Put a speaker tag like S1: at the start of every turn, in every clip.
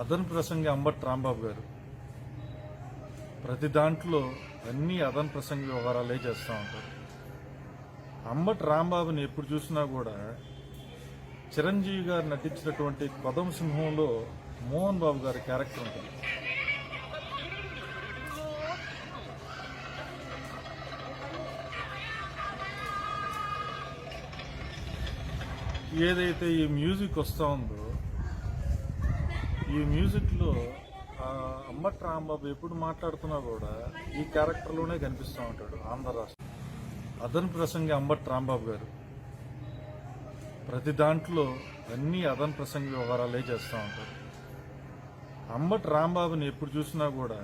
S1: అదన్ ప్రసంగి అంబట్ రాంబాబు గారు. ప్రతి దాంట్లో అన్ని అదన్ ప్రసంగి వ్యవహారాలే చేస్తూ ఉంటారు. అంబట్ రాంబాబుని ఎప్పుడు చూసినా కూడా చిరంజీవి గారు నటించినటువంటి పదం సింహంలో మోహన్ బాబు గారి క్యారెక్టర్ ఉంటుంది. ఏదైతే ఈ మ్యూజిక్ వస్తూ ఉందో ఈ మ్యూజిక్లో అమ్మట్ అంబట్ రాంబాబు ఎప్పుడు మాట్లాడుతున్నా కూడా ఈ క్యారెక్టర్లోనే కనిపిస్తూ ఉంటాడు ఆంధ్ర రాష్ట్రం. అదన్ ప్రసంగి అంబట్ రాంబాబు గారు. ప్రతి దాంట్లో అన్ని అదన ప్రసంగి వ్యవహారాలే చేస్తూ ఉంటారు. అంబట్ రాంబాబుని ఎప్పుడు చూసినా కూడా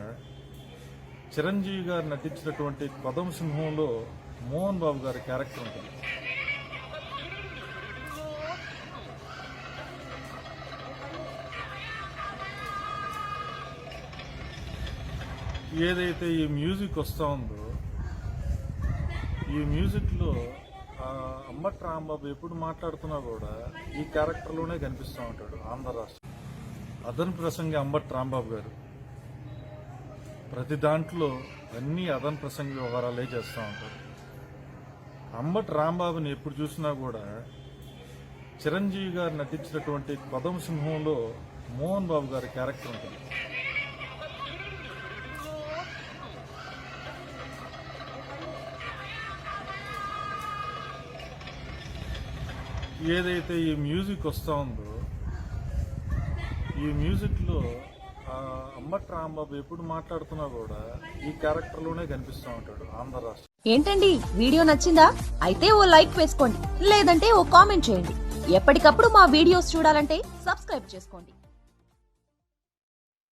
S1: చిరంజీవి గారు నటించినటువంటి పదం సింహంలో మోహన్ బాబు గారి క్యారెక్టర్ ఉంటుంది. ఏదైతే ఈ మ్యూజిక్ వస్తూ ఉందో ఈ మ్యూజిక్లో ఆ అంబట్ రాంబాబు ఎప్పుడు మాట్లాడుతున్నా కూడా ఈ క్యారెక్టర్లోనే కనిపిస్తూ ఉంటాడు ఆంధ్ర రాష్ట్రం. అదన్ ప్రసంగి అంబట్ రాంబాబు గారు. ప్రతి దాంట్లో అన్ని అదన్ ప్రసంగి వ్యవహారాలే చేస్తూ ఉంటారు. అంబట్ రాంబాబుని ఎప్పుడు చూసినా కూడా చిరంజీవి గారు నటించినటువంటి పదం సింహంలో మోహన్ బాబు గారి క్యారెక్టర్ ఉంటుంది. ఏదైతే ఈ మ్యూజిక్ వస్తూ ఉందో ఈ మ్యూజిక్లో అమ్మట్ అంబట్ రాంబాబు ఎప్పుడు మాట్లాడుతున్నా కూడా ఈ క్యారెక్టర్లోనే కనిపిస్తూ ఉంటాడు ఆంధ్ర రాష్ట్రం.
S2: ఏంటండి? వీడియో నచ్చిందా? అయితే ఓ లైక్ వేసుకోండి. లేదంటే ఓ కామెంట్ చేయండి. ఎప్పటికప్పుడు మా వీడియోస్ చూడాలంటే సబ్స్క్రైబ్ చేసుకోండి.